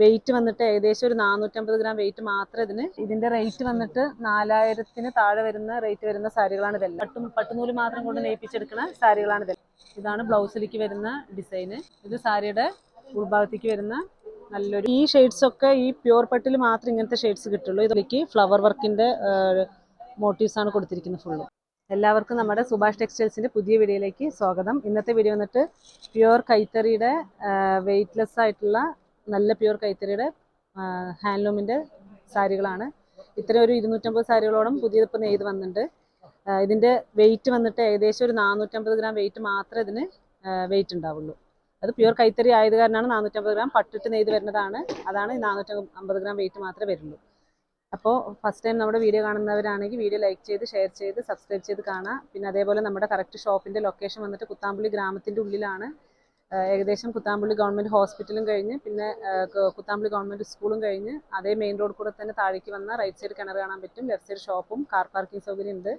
Wait വന്നിട്ട് ഏകദേശം ഒരു നാനൂറ്റമ്പത് ഗ്രാം വെയിറ്റ് മാത്രം ഇതിന്. ഇതിന്റെ റേറ്റ് വന്നിട്ട് നാലായിരത്തിന് താഴെ വരുന്ന റേറ്റ് വരുന്ന സാരികളാണ് ഇതെല്ലാം. പട്ടും പട്ടുനൂൽ മാത്രം കൊണ്ട് നെയ്പ്പിച്ചെടുക്കുന്ന സാരികളാണ് ഇതെല്ലാം. ഇതാണ് ബ്ലൗസിലേക്ക് വരുന്ന ഡിസൈന് ഇത് സാരിയുടെ ഉൾഭാഗത്തേക്ക് വരുന്ന നല്ലൊരു ഈ ഷെയ്ഡ്സ് ഒക്കെ ഈ പ്യൂർ പട്ടിൽ മാത്രം ഇങ്ങനത്തെ ഷെയ്ഡ്സ് കിട്ടുള്ളൂ. ഇതിലേക്ക് ഫ്ലവർ വർക്കിന്റെ മോട്ടീവ്സ് ആണ് കൊടുത്തിരിക്കുന്നത് ഫുള്ള് എല്ലാവർക്കും നമ്മുടെ സുഭാഷ് ടെക്സ്റ്റൈൽസിന്റെ പുതിയ വീഡിയോയിലേക്ക് സ്വാഗതം. ഇന്നത്തെ വീഡിയോ വന്നിട്ട് പ്യുവർ കൈത്തറിയുടെ വെയിറ്റ്ലെസ് ആയിട്ടുള്ള നല്ല പ്യൂർ കൈത്തറിയുടെ ഹാൻഡ്ലൂമിന്റെ സാരികളാണ്. ഇത്രയും ഒരു ഇരുന്നൂറ്റമ്പത് സാരികളോളം പുതിയതിപ്പോൾ നെയ്ത് വന്നിട്ടുണ്ട്. ഇതിന്റെ വെയിറ്റ് വന്നിട്ട് ഏകദേശം ഒരു നാനൂറ്റമ്പത് ഗ്രാം വെയിറ്റ് മാത്രമേ ഇതിന് വെയിറ്റ് ഉണ്ടാവുള്ളൂ. അത് പ്യൂർ കൈത്തറി ആയത് കാരണമാണ് നാനൂറ്റമ്പത് ഗ്രാം പട്ടിട്ട് നെയ്ത് വരുന്നതാണ്. അതാണ് നാനൂറ്റി അമ്പത് ഗ്രാം വെയിറ്റ് മാത്രമേ വരുള്ളൂ. അപ്പോൾ ഫസ്റ്റ് ടൈം നമ്മുടെ വീഡിയോ കാണുന്നവരാണെങ്കിൽ വീഡിയോ ലൈക്ക് ചെയ്ത് ഷെയർ ചെയ്ത് സബ്സ്ക്രൈബ് ചെയ്ത് കാണാം. പിന്നെ അതേപോലെ നമ്മുടെ കറക്റ്റ് ഷോപ്പിന്റെ ലൊക്കേഷൻ വന്നിട്ട് കുത്താമ്പുള്ളി ഗ്രാമത്തിന്റെ ഉള്ളിലാണ് ഏകദേശം കുത്താമ്പുള്ളി ഗവൺമെന്റ് ഹോസ്പിറ്റലും കഴിഞ്ഞ് പിന്നെ കുത്താമ്പള്ളി ഗവൺമെന്റ് സ്കൂളും കഴിഞ്ഞ് അതേ മെയിൻ റോഡ് കൂടെ തന്നെ താഴേക്ക് വന്ന റൈറ്റ് സൈഡ് കിണർ കാണാൻ പറ്റും ലെഫ്റ്റ് സൈഡ് ഷോപ്പും കാർ പാർക്കിംഗ് സൗകര്യം ഉണ്ട്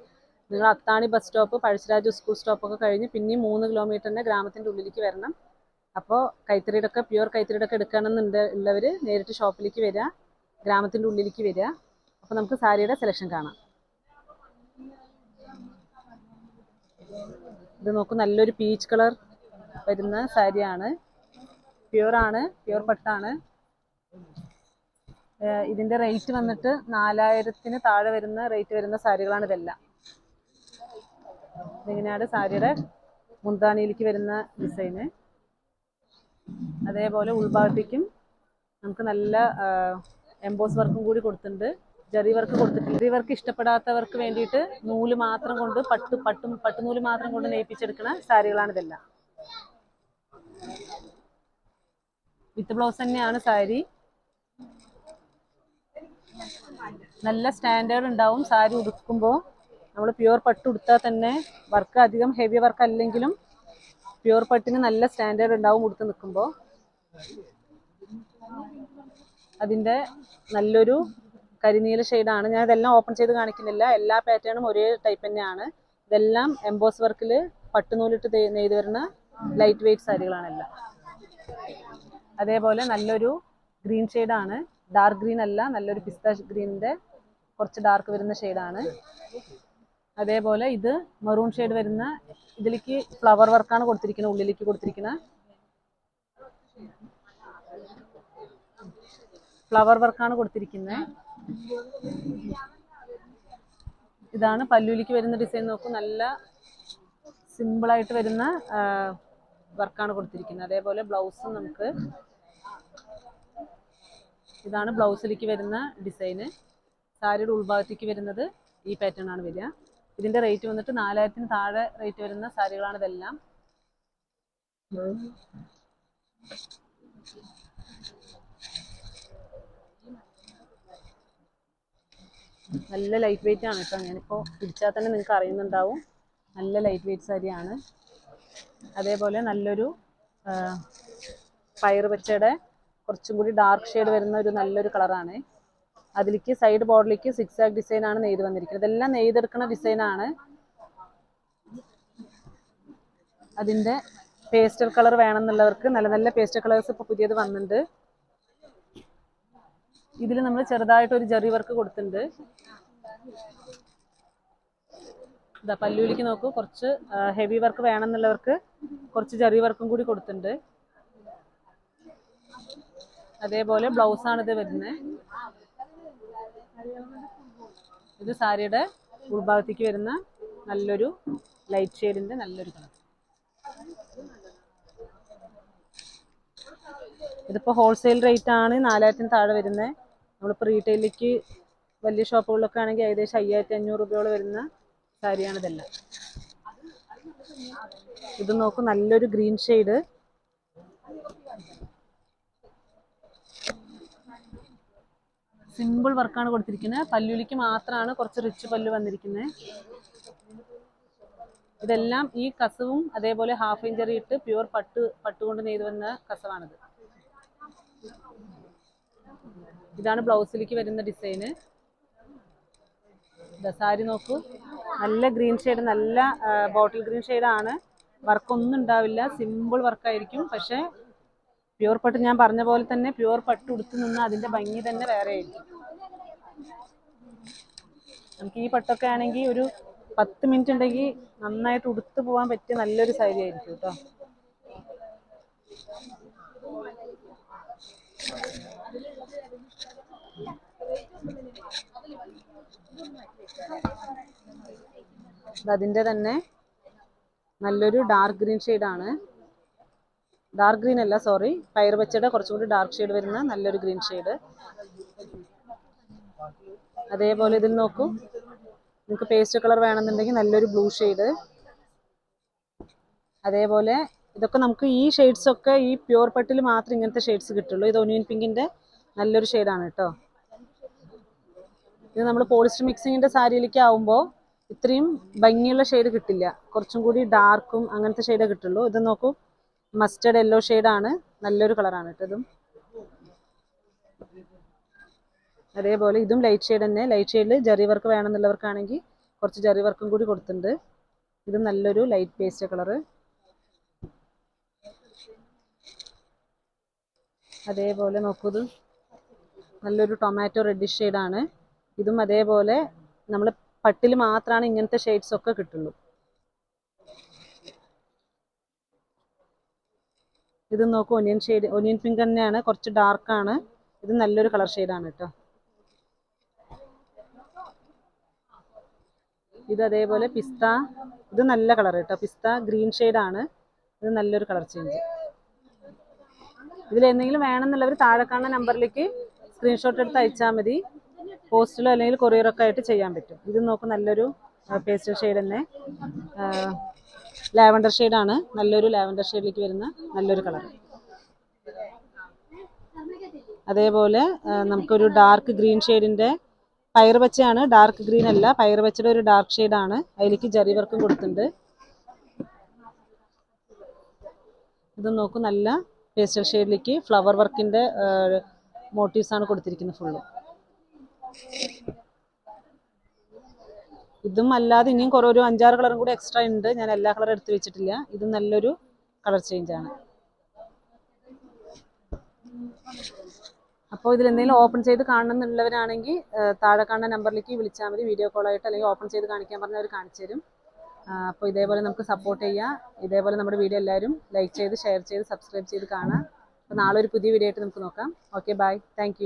നിങ്ങൾ Athani bus stop Pazhassiraj school സ്റ്റോപ്പൊക്കെ കഴിഞ്ഞ് പിന്നെയും മൂന്ന് കിലോമീറ്ററിന്റെ ഗ്രാമത്തിന്റെ ഉള്ളിലേക്ക് വരണം. അപ്പോൾ കൈത്തറിയുടെ പ്യുവർ കൈത്തറിയുടെ എടുക്കണമെന്നുണ്ട് ഉള്ളവർ നേരിട്ട് ഷോപ്പിലേക്ക് വരിക ഗ്രാമത്തിന്റെ ഉള്ളിലേക്ക് വരിക. അപ്പോൾ നമുക്ക് സാരിയുടെ സെലക്ഷൻ കാണാം. ഇത് നോക്കൂ നല്ലൊരു പീച്ച് കളർ വരുന്ന സാരിയാണ്. പ്യുവർ ആണ് പ്യുവർ പട്ടാണ്. ഇതിന്റെ റേറ്റ് വന്നിട്ട് നാലായിരത്തിന് താഴെ വരുന്ന റേറ്റ് വരുന്ന സാരികളാണ് ഇതെല്ലാം. ഇങ്ങനെയാണ് സാരിയുടെ മുന്താണിയിലേക്ക് വരുന്ന ഡിസൈന്. അതേപോലെ ഉൾഭാഗത്തേക്കും നമുക്ക് നല്ല എംബോസ് വർക്കും കൂടി കൊടുത്തിട്ടുണ്ട്. ജറി വർക്ക് കൊടുത്തിട്ടുണ്ട്. ജറി വർക്ക് ഇഷ്ടപ്പെടാത്തവർക്ക് വേണ്ടിയിട്ട് നൂൽ മാത്രം കൊണ്ട് പട്ട് പട്ടും പട്ടുനൂൽ മാത്രം കൊണ്ട് നെയ്പ്പിച്ചെടുക്കുന്ന സാരികളാണ് ഇതെല്ലാം. വിത്ത് ബ്ലൗസ് തന്നെയാണ് സാരി. നല്ല സ്റ്റാൻഡേർഡ് ഉണ്ടാവും സാരി ഉടുക്കുമ്പോൾ നമ്മൾ പ്യുവർ പട്ട് ഉടുത്താൽ തന്നെ വർക്ക് അധികം ഹെവി വർക്ക് അല്ലെങ്കിലും പ്യുവർ പട്ടിന് നല്ല സ്റ്റാൻഡേർഡ് ഉണ്ടാവും ഉടുത്ത് നിൽക്കുമ്പോൾ അതിന്റെ നല്ലൊരു കരിനീല ഷെയ്ഡാണ്. ഞാൻ ഇതെല്ലാം ഓപ്പൺ ചെയ്ത് കാണിക്കുന്നില്ല. എല്ലാ പാറ്റേണും ഒരേ ടൈപ്പ് തന്നെയാണ്. ഇതെല്ലാം എംബോസ് വർക്കിൽ പട്ടുനൂലിട്ട് നെയ്ത് വരുന്ന ലൈറ്റ് വെയിറ്റ് സാരികളാണെല്ലാം അതേപോലെ നല്ലൊരു ഗ്രീൻ ഷെയ്ഡാണ്. ഡാർക്ക് ഗ്രീൻ അല്ല നല്ലൊരു പിസ്ത ഗ്രീനിന്റെ കുറച്ച് ഡാർക്ക് വരുന്ന ഷെയ്ഡാണ്. അതേപോലെ ഇത് മെറൂൺ ഷെയ്ഡ് വരുന്ന ഇതിലേക്ക് ഫ്ലവർ വർക്കാണ് കൊടുത്തിരിക്കുന്നത് ഉള്ളിലേക്ക് കൊടുത്തിരിക്കുന്നത്. ഫ്ലവർ വർക്കാണ് കൊടുത്തിരിക്കുന്നത്. ഇതാണ് പല്ലുലിക്ക് വരുന്ന ഡിസൈൻ. നോക്കൂ നല്ല സിമ്പിൾ ആയിട്ട് വരുന്ന വർക്കാണ് കൊടുത്തിരിക്കുന്നത്. അതേപോലെ ബ്ലൗസ് നമുക്ക് ഇതാണ് ബ്ലൗസിലേക്ക് വരുന്ന ഡിസൈന്. സാരിയുടെ ഉൾഭാഗത്തേക്ക് വരുന്നത് ഈ പാറ്റേൺ ആണ് വരിക. ഇതിന്റെ റേറ്റ് വന്നിട്ട് നാലായിരത്തിന് താഴെ റേറ്റ് വരുന്ന സാരികളാണ് ഇതെല്ലാം. നല്ല ലൈറ്റ് വെയിറ്റ് ആണ് കേട്ടോ. ഞാനിപ്പോൾ പിടിച്ചാൽ തന്നെ നിങ്ങൾക്ക് അറിയുന്നുണ്ടാവും. നല്ല ലൈറ്റ് വെയിറ്റ് സാരിയാണ്. അതേപോലെ നല്ലൊരു പയർ പച്ചയുടെ കുറച്ചും കൂടി ഡാർക്ക് ഷെയ്ഡ് വരുന്ന ഒരു നല്ലൊരു കളറാണ് അതിലേക്ക് സൈഡ് ബോർഡിലേക്ക് സിക്സ് ആക്ക് ഡിസൈൻ ആണ് നെയ്ത് വന്നിരിക്കുന്നത്. ഇതെല്ലാം നെയ്തെടുക്കുന്ന ഡിസൈനാണ് ആണ്. അതിന്റെ പേസ്റ്റൽ കളർ വേണമെന്നുള്ളവർക്ക് നല്ല നല്ല പേസ്റ്റൽ കളേഴ്സ് ഇപ്പോൾ പുതിയത് വന്നിട്ടുണ്ട്. ഇതിൽ നമ്മൾ ചെറുതായിട്ട് ഒരു ജെറി വർക്ക് കൊടുത്തിട്ടുണ്ട്. ഇതാ പല്ലുവിലേക്ക് നോക്കൂ. കുറച്ച് ഹെവി വർക്ക് വേണമെന്നുള്ളവർക്ക് കുറച്ച് ചെറിയ വർക്കും കൂടി കൊടുത്തിട്ടുണ്ട്. അതേപോലെ ബ്ലൗസ് ആണ് ഇത് വരുന്നത് ഇത് സാരിയുടെ ഉൾഭാഗത്തേക്ക് വരുന്ന നല്ലൊരു ലൈറ്റ് ഷെയ്ഡിന്റെ നല്ലൊരു കളർ ഇതിപ്പോൾ ഹോൾസെയിൽ റേറ്റ് ആണ് നാലായിരത്തിന് താഴെ വരുന്നത് നമ്മളിപ്പോൾ റീറ്റെയിലേക്ക് വലിയ ഷോപ്പുകളിലൊക്കെ ആണെങ്കിൽ ഏകദേശം അയ്യായിരത്തി അഞ്ഞൂറ് രൂപയോളം വരുന്ന സാരിയാണ് ഇതെല്ലാം. ഇത് നോക്കൂ നല്ലൊരു ഗ്രീൻ ഷെയ്ഡ്. സിമ്പിൾ വർക്കാണ് കൊടുത്തിരിക്കുന്നത്. പല്ലുലിക്ക് മാത്രമാണ് കുറച്ച് റിച്ച് പല്ല് വന്നിരിക്കുന്നത്. ഇതെല്ലാം ഈ കസവും അതേപോലെ ഹാഫ് ഇഞ്ചറി ഇട്ട് പ്യുവർ പട്ട് പട്ട് കൊണ്ട് നെയ്ത് വന്ന കസവാണിത്. ഇതാണ് ബ്ലൗസിലേക്ക് വരുന്ന ഡിസൈന്. സാരി നോക്കൂ. നല്ല ഗ്രീൻ ഷെയ്ഡ് നല്ല ബോട്ടിൽ ഗ്രീൻ ഷെയ്ഡാണ് വർക്കൊന്നും ഉണ്ടാവില്ല. സിമ്പിൾ വർക്കായിരിക്കും പക്ഷേ പ്യുവർ പട്ട് ഞാൻ പറഞ്ഞ പോലെ തന്നെ പ്യുവർ പട്ട് ഉടുത്ത് നിന്ന് അതിന്റെ ഭംഗി തന്നെ വേറെ ആയിരിക്കും. നമുക്ക് ഈ പട്ടൊക്കെ ആണെങ്കിൽ ഒരു പത്ത് മിനിറ്റ് ഉണ്ടെങ്കിൽ നന്നായിട്ട് ഉടുത്തു പോകാൻ പറ്റിയ നല്ലൊരു സാരി ആയിരിക്കും കേട്ടോ ഇത് അതിന്റെ തന്നെ നല്ലൊരു ഡാർക്ക് ഗ്രീൻ ആണ്. ഡാർക്ക് ഗ്രീൻ അല്ല സോറി പയർ പച്ചയുടെ കുറച്ചും കൂടി ഡാർക്ക് ഷെയ്ഡ് വരുന്ന നല്ലൊരു ഗ്രീൻ ഷെയ്ഡ് അതേപോലെ ഇതിൽ നോക്കൂ. നിങ്ങൾക്ക് പേസ്റ്റ് കളർ വേണമെന്നുണ്ടെങ്കിൽ നല്ലൊരു ബ്ലൂ ഷെയ്ഡ് അതേപോലെ ഇതൊക്കെ നമുക്ക് ഈ ഷെയ്ഡ്സ് ഒക്കെ ഈ പ്യുവർ പട്ടിൽ മാത്രം ഇങ്ങനത്തെ ഷെയ്ഡ്സ് കിട്ടുള്ളൂ. ഇത് ഒനിയൻ പിങ്കിന്റെ നല്ലൊരു ഷെയ്ഡാണ് കേട്ടോ. ഇത് നമ്മൾ പോളിസ്റ്റർ മിക്സിങ്ങിന്റെ സാരിയിലേക്ക് ആവുമ്പോൾ ഇത്രയും ഭംഗിയുള്ള ഷെയ്ഡ് കിട്ടില്ല. കുറച്ചും കൂടി ഡാർക്കും അങ്ങനത്തെ ഷെയ്ഡേ കിട്ടുള്ളൂ. ഇത് നോക്കൂ മസ്റ്റേഡ് യെല്ലോ ആണ്. നല്ലൊരു കളറാണ് കേട്ടോ ഇതും. അതേപോലെ ഇതും ലൈറ്റ് ഷെയ്ഡ് തന്നെ. ലൈറ്റ് ഷെയ്ഡിൽ ജെറി വർക്ക് വേണമെന്നുള്ളവർക്കാണെങ്കിൽ കുറച്ച് ജെറി വർക്കും കൂടി കൊടുത്തിട്ടുണ്ട്. ഇതും നല്ലൊരു ലൈറ്റ് പേസ്റ്റ് കളറ് അതേപോലെ നോക്കൂ ഇത്. നല്ലൊരു ടൊമാറ്റോ റെഡിഷ് ആണ്. ഇതും അതേപോലെ നമ്മൾ പട്ടിൽ മാത്രമാണ് ഇങ്ങനത്തെ ഷെയ്ഡ്സ് ഒക്കെ കിട്ടുള്ളൂ. ഇത് നോക്കൂ ഒനിയൻ ഷെയ്ഡ് ഒനിയൻ പിങ്ക് തന്നെയാണ്. കുറച്ച് ഡാർക്ക് ആണ്. ഇത് നല്ലൊരു കളർ ആണ് കേട്ടോ ഇത് അതേപോലെ പിസ്ത. ഇത് നല്ല കളർ കേട്ടോ പിസ്ത ഗ്രീൻ ആണ്. ഇത് നല്ലൊരു കളർ ചേഞ്ച് ഇതിൽ എന്തെങ്കിലും വേണമെന്നുള്ളവർ താഴെ കാണുന്ന നമ്പറിലേക്ക് സ്ക്രീൻഷോട്ട് എടുത്ത് അയച്ചാൽ മതി. പോസ്റ്റിലോ അല്ലെങ്കിൽ കൊറിയറൊക്കെ ആയിട്ട് ചെയ്യാൻ പറ്റും. ഇത് നോക്ക് നല്ലൊരു പേസ്റ്റൽ ഷെയ്ഡ് തന്നെ. ലാവൻഡർ ഷെയ്ഡാണ്. നല്ലൊരു ലാവൻഡർ ഷെയ്ഡിലേക്ക് വരുന്ന നല്ലൊരു കളർ. അതേപോലെ നമുക്കൊരു ഡാർക്ക് ഗ്രീൻ ഷെയ്ഡിന്റെ പയർ പച്ചയാണ്. ഡാർക്ക് ഗ്രീൻ അല്ല പയർ പച്ചയുടെ ഒരു ഡാർക്ക് ഷെയ്ഡാണ്. അതിലേക്ക് ജറി വർക്കും കൊടുത്തിട്ടുണ്ട്. ഇത് നോക്കൂ നല്ല പേസ്റ്റൽ ഷെയ്ഡിലേക്ക് ഫ്ലവർ വർക്കിന്റെ മോട്ടീവ്സ് ആണ് കൊടുത്തിരിക്കുന്നത് ഫുള്ള്. ഇതും അല്ലാതെ ഇനിയും കുറേ ഒരു അഞ്ചാറ് കളറും കൂടി എക്സ്ട്രാ ഉണ്ട്. ഞാൻ എല്ലാ കളറും എടുത്ത് വെച്ചിട്ടില്ല. ഇത് നല്ലൊരു കളർ ചേഞ്ച് ആണ്. അപ്പോൾ ഇതിൽ എന്തെങ്കിലും ഓപ്പൺ ചെയ്ത് കാണണമെന്നുള്ളവരാണെങ്കിൽ താഴെ കാണുന്ന നമ്പറിലേക്ക് വിളിച്ചാൽ മതി. വീഡിയോ കോളായിട്ട് അല്ലെങ്കിൽ ഓപ്പൺ ചെയ്ത് കാണിക്കാൻ പറഞ്ഞവർ കാണിച്ചു തരും. അപ്പോൾ ഇതേപോലെ നമുക്ക് സപ്പോർട്ട് ചെയ്യാം. ഇതേപോലെ നമ്മുടെ വീഡിയോ എല്ലാവരും ലൈക്ക് ചെയ്ത് ഷെയർ ചെയ്ത് സബ്സ്ക്രൈബ് ചെയ്ത് കാണാം. അപ്പോൾ നാളെ ഒരു പുതിയ വീഡിയോ ആയിട്ട് നമുക്ക് നോക്കാം. Okay bye thank